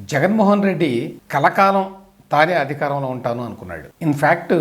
జగన్మోహన్ రెడ్డి కలకాలం తానే అధికారంలో ఉంటాను అనుకున్నాడు. ఇన్ఫ్యాక్ట్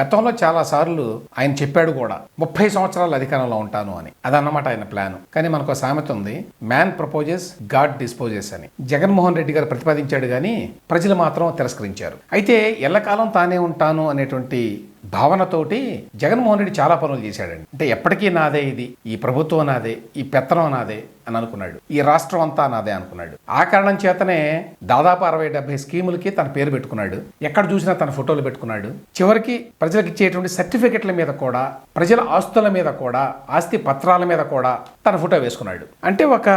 గతంలో చాలా సార్లు ఆయన చెప్పాడు కూడా ముప్పై సంవత్సరాలు అధికారంలో ఉంటాను అని. అదన్నమాట ఆయన ప్లాన్. కానీ మనకు సామెత ఉంది మ్యాన్ ప్రపోజెస్ గాడ్ డిస్పోజెస్ అని. జగన్మోహన్ రెడ్డి గారు ప్రతిపాదించాడు కానీ ప్రజలు మాత్రం తిరస్కరించారు. అయితే ఎల్లకాలం తానే ఉంటాను అనేటువంటి భావనతోటి జగన్మోహన్ రెడ్డి చాలా పనులు చేశాడండి. అంటే ఎప్పటికీ నాదే ఇది ఈ ప్రభుత్వం నాదే ఈ పెత్తనం నాదే అని అనుకున్నాడు. ఈ రాష్ట్రం అంతా నాదే అనుకున్నాడు. ఆ కారణం చేతనే దాదాపు అరవై డెబ్బై స్కీములకి తన పేరు పెట్టుకున్నాడు. ఎక్కడ చూసినా తన ఫోటోలు పెట్టుకున్నాడు. చివరికి ప్రజలకు ఇచ్చేటువంటి సర్టిఫికెట్ల మీద కూడా ప్రజల ఆస్తుల మీద కూడా ఆస్తి పత్రాల మీద కూడా తన ఫోటో వేసుకున్నాడు. అంటే ఒక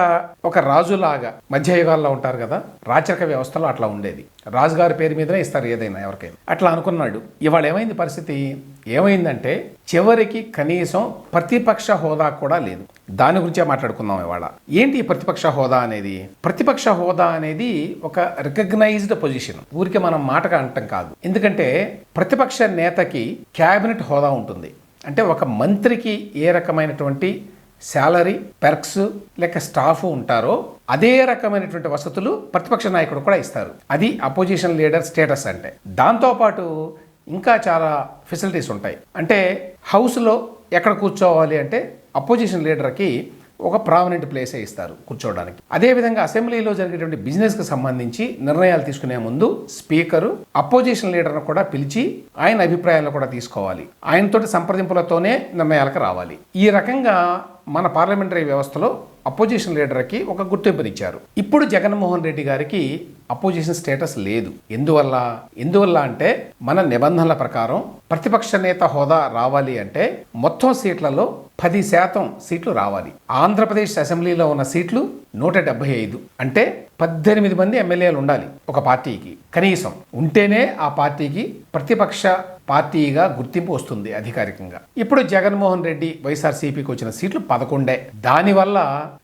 ఒక రాజులాగా మధ్యయుగాల్లో ఉంటారు కదా రాచరిక వ్యవస్థలో అట్లా ఉండేది. రాజుగారి పేరు మీదనే ఇస్తారు ఏదైనా ఎవరికైనా. అట్లా అనుకున్నాడు. ఇవాళ ఏమైంది పరిస్థితి? ఏమైందంటే చివరికి కనీసం ప్రతిపక్ష హోదా కూడా లేదు. దాని గురించే మాట్లాడుకుందాం ఇవాళ. ఏంటి ప్రతిపక్ష హోదా అనేది? ప్రతిపక్ష హోదా అనేది ఒక రికగ్నైజ్డ్ పొజిషన్. ఊరికే మనం మాటగా అంటాం కాదు. ఎందుకంటే ప్రతిపక్ష నేతకి క్యాబినెట్ హోదా ఉంటుంది. అంటే ఒక మంత్రికి ఏ రకమైనటువంటి శాలరీ పెర్క్స్ లేక స్టాఫ్ ఉంటారో అదే రకమైనటువంటి వసతులు ప్రతిపక్ష నాయకుడు కూడా ఇస్తారు. అది అపోజిషన్ లీడర్ స్టేటస్ అంటే. దాంతోపాటు ఇంకా చాలా ఫెసిలిటీస్ ఉంటాయి. అంటే హౌస్లో ఎక్కడ కూర్చోవాలి అంటే అపోజిషన్ లీడర్కి ఒక ప్రామినెంట్ ప్లేసే ఇస్తారు కూర్చోవడానికి. అదేవిధంగా అసెంబ్లీలో జరిగేటువంటి బిజినెస్కి సంబంధించి నిర్ణయాలు తీసుకునే ముందు స్పీకరు అపోజిషన్ లీడర్ను కూడా పిలిచి ఆయన అభిప్రాయాలను కూడా తీసుకోవాలి. ఆయనతోటి సంప్రదింపులతోనే నిర్ణయాలకు రావాలి. ఈ రకంగా మన పార్లమెంటరీ వ్యవస్థలో అపోజిషన్ లీడర్కి ఒక గుర్తింపునిచ్చారు. ఇప్పుడు జగన్మోహన్ రెడ్డి గారికి అపోజిషన్ స్టేటస్ లేదు. ఎందువల్ల? ఎందువల్ల అంటే మన నిబంధనల ప్రకారం ప్రతిపక్ష నేత హోదా రావాలి అంటే మొత్తం సీట్లలో పది శాతం సీట్లు రావాలి. ఆంధ్రప్రదేశ్ అసెంబ్లీలో ఉన్న సీట్లు నూట డెబ్బై ఐదు. అంటే పద్దెనిమిది మంది ఎమ్మెల్యేలు ఉండాలి ఒక పార్టీకి. కనీసం ఉంటేనే ఆ పార్టీకి ప్రతిపక్ష పార్టీగా గుర్తింపు వస్తుంది అధికారికంగా. ఇప్పుడు జగన్మోహన్ రెడ్డి వైఎస్ఆర్సీపీకి వచ్చిన సీట్లు పదకొండే. దానివల్ల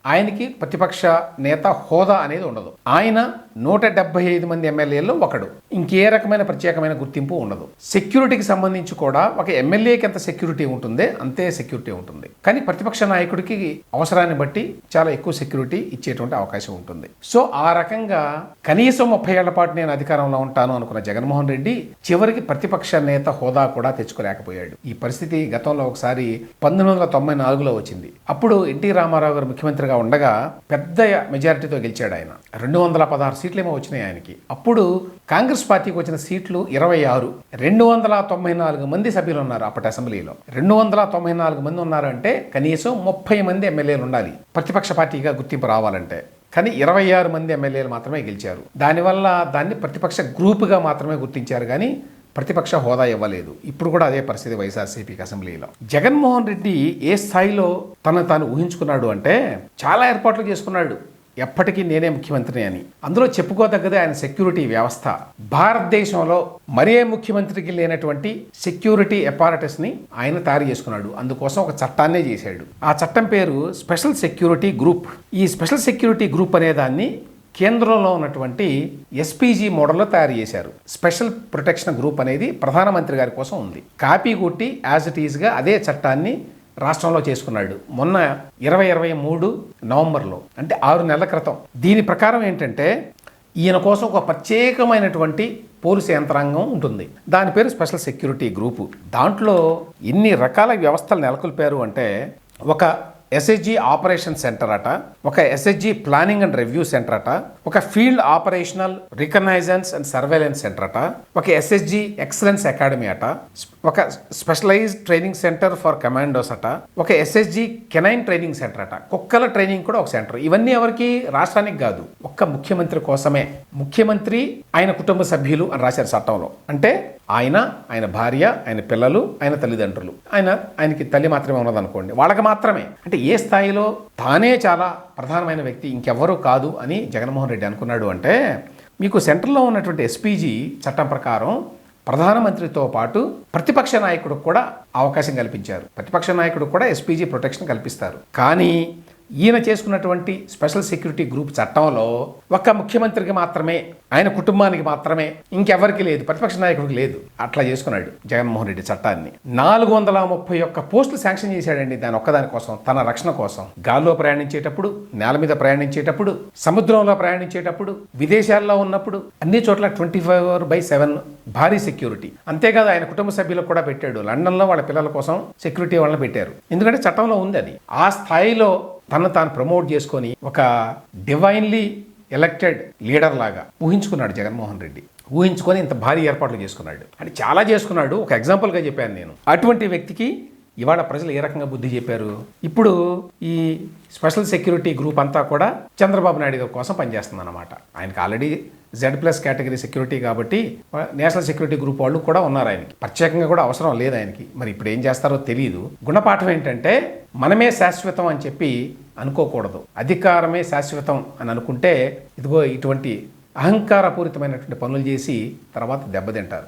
ఆయనకి ప్రతిపక్ష నేత హోదా అనేది ఉండదు. ఆయన నూట డెబ్బై ఐదు మంది ఎమ్మెల్యేల్లో ఒకడు. ఇంకే రకమైన ప్రత్యేకమైన గుర్తింపు ఉండదు. సెక్యూరిటీకి సంబంధించి కూడా ఒక ఎమ్మెల్యేకి ఎంత సెక్యూరిటీ ఉంటుందే అంతే సెక్యూరిటీ ఉంటుంది. కానీ ప్రతిపక్ష నాయకుడికి అవసరాన్ని బట్టి చాలా ఎక్కువ సెక్యూరిటీ ఇచ్చేటువంటి అవకాశం ఉంటుంది. సో ఆ రకంగా కనీసం ముప్పై ఏళ్ళ పాటు నేను అధికారంలో ఉంటాను అనుకున్న జగన్మోహన్ రెడ్డి చివరికి ప్రతిపక్ష నేత హోదా కూడా తెచ్చుకోలేకపోయాడు. ఈ పరిస్థితి గతంలో ఒకసారి పంతొమ్మిది వందల తొంభై నాలుగులో వచ్చింది. అప్పుడు ఎన్టీ రామారావు గారు ముఖ్యమంత్రిగా ఉండగా పెద్ద మెజారిటీతో గెలిచాడు ఆయన. రెండు వందల పదహారు సీట్లేమో వచ్చినాయి ఆయనకి. అప్పుడు కాంగ్రెస్ పార్టీకి వచ్చిన సీట్లు ఇరవై ఆరు. రెండు వందల తొంభై నాలుగు మంది సభ్యులు ఉన్నారు అప్పటి అసెంబ్లీలో. రెండు వందల తొంభై నాలుగు మంది ఉన్నారంటే కనీసం ముప్పై మంది ఎమ్మెల్యేలు ఉండాలి. ప్రతిపక్ష పార్టీగా గుర్తింపు రావాలంటే. కానీ ఇరవై ఆరు మంది ఎమ్మెల్యేలు మాత్రమే గెలిచారు. దానివల్ల దాన్ని ప్రతిపక్ష గ్రూపుగా మాత్రమే గుర్తించారు. కానీ ప్రతిపక్ష హోదా ఇవ్వలేదు. ఇప్పుడు కూడా అదే పరిస్థితి వైఎస్ఆర్సీపీకి అసెంబ్లీలో. జగన్మోహన్ రెడ్డి ఏ స్థాయిలో తను తాను ఊహించుకున్నాడు అంటే చాలా ఏర్పాట్లు చేసుకున్నాడు. ఎప్పటికీ నేనే ముఖ్యమంత్రిని అని. అందులో చెప్పుకోదగ్గదే ఆయన సెక్యూరిటీ వ్యవస్థ. భారతదేశంలో మరే ముఖ్యమంత్రికి లేనటువంటి సెక్యూరిటీ అపారటస్ని ఆయన తయారు చేసుకున్నాడు. అందుకోసం ఒక చట్టాన్నే చేశాడు. ఆ చట్టం పేరు స్పెషల్ సెక్యూరిటీ గ్రూప్. ఈ స్పెషల్ సెక్యూరిటీ గ్రూప్ అనే దాన్ని కేంద్రంలో ఉన్నటువంటి ఎస్పీజీ మోడల్లో తయారు చేశారు. స్పెషల్ ప్రొటెక్షన్ గ్రూప్ అనేది ప్రధానమంత్రి గారి కోసం ఉంది. కాపీ కొట్టి యాజ్ ఇట్ ఈజ్గా అదే చట్టాన్ని రాష్ట్రంలో చేసుకున్నాడు. మొన్న ఇరవై ఇరవై మూడు నవంబర్లో అంటే ఆరు నెలల క్రితం. దీని ప్రకారం ఏంటంటే ఈయన కోసం ఒక ప్రత్యేకమైనటువంటి పోలీసు యంత్రాంగం ఉంటుంది. దాని పేరు స్పెషల్ సెక్యూరిటీ గ్రూపు. దాంట్లో ఎన్ని రకాల వ్యవస్థలు నెలకొల్పారు అంటే ఒక ఎస్హెచ్జి ఆపరేషన్ సెంటర్ అట ఒక SHG planning and review centre అట ఒక field operational reconnaissance and surveillance centre అట ఒక ఎస్హెచ్జి ఎక్సలెన్స్ అకాడమీ అట ఒక specialised training centre for commandos అట ఒక ఎస్హెచ్జి కెనైన్ ట్రైనింగ్ సెంటర్ అట. కుక్కల ట్రైనింగ్ కూడా ఒక సెంటర్ ఇవన్నీ ఎవరికి రాష్ట్రానికి కాదు ఒక్క ముఖ్యమంత్రి కోసమే. ముఖ్యమంత్రి ఆయన కుటుంబ సభ్యులు అని రాశారు చట్టంలో. అంటే ఆయన ఆయన భార్య ఆయన పిల్లలు ఆయన తల్లిదండ్రులు. ఆయన ఆయనకి తల్లి మాత్రమే ఉన్నదనుకోండి. వాళ్ళకి మాత్రమే. అంటే ఏ స్థాయిలో తానే చాలా ప్రధానమైన వ్యక్తి ఇంకెవ్వరూ కాదు అని జగన్మోహన్ రెడ్డి అనుకున్నాడు అంటే మీకు సెంటర్లో ఉన్నటువంటి ఎస్పీజీ చట్టం ప్రకారం ప్రధానమంత్రితో పాటు ప్రతిపక్ష నాయకుడు కూడా అవకాశం కల్పించారు. ప్రతిపక్ష నాయకుడు కూడా ఎస్పీజీ ప్రొటెక్షన్ కల్పిస్తారు. కానీ ఈయన చేసుకున్నటువంటి స్పెషల్ సెక్యూరిటీ గ్రూప్ చట్టంలో ఒక్క ముఖ్యమంత్రికి మాత్రమే ఆయన కుటుంబానికి మాత్రమే ఇంకెవరికి లేదు ప్రతిపక్ష నాయకుడికి లేదు. అట్లా చేసుకున్నాడు జగన్మోహన్ రెడ్డి చట్టాన్ని. నాలుగు వందల ముప్పై ఒక్క పోస్టులు శాంక్షన్ చేశాడండి దాని ఒక్కదాని కోసం తన రక్షణ కోసం. గాల్లో ప్రయాణించేటప్పుడు నేల మీద ప్రయాణించేటప్పుడు సముద్రంలో ప్రయాణించేటప్పుడు విదేశాల్లో ఉన్నప్పుడు అన్ని చోట్ల twenty five hour by seven భారీ సెక్యూరిటీ. అంతేకాదు ఆయన కుటుంబ సభ్యులకు కూడా పెట్టాడు. లండన్లో వాళ్ళ పిల్లల కోసం సెక్యూరిటీ వాళ్ళని పెట్టారు. ఎందుకంటే చట్టంలో ఉంది అది. ఆ స్థాయిలో తను తాను ప్రమోట్ చేసుకొని ఒక డివైన్లీ ఎలక్టెడ్ లీడర్ లాగా ఊహించుకున్నాడు జగన్మోహన్ రెడ్డి. ఊహించుకొని ఇంత భారీ ఏర్పాట్లు చేసుకున్నాడు. అంటే చాలా చేసుకున్నాడు. ఒక ఎగ్జాంపుల్గా చెప్పాను నేను. అటువంటి వ్యక్తికి ఇవాళ ప్రజలు ఏ రకంగా బుద్ధి చెప్పారు? ఇప్పుడు ఈ స్పెషల్ సెక్యూరిటీ గ్రూప్ అంతా కూడా చంద్రబాబు నాయుడు గారి కోసం పనిచేస్తుంది అనమాట ఆయనకి already Z plus category security కాబట్టి నేషనల్ సెక్యూరిటీ గ్రూప్ వాళ్ళు కూడా ఉన్నారు ఆయనకి. ప్రత్యేకంగా కూడా అవసరం లేదు ఆయనకి. మరి ఇప్పుడు ఏం చేస్తారో తెలియదు గుణపాఠం ఏంటంటే మనమే శాశ్వతం అని చెప్పి అనుకోకూడదు. అధికారమే శాశ్వతం అని అనుకుంటే ఇదిగో ఇటువంటి అహంకారపూరితమైనటువంటి పనులు చేసి తర్వాత దెబ్బతింటారు.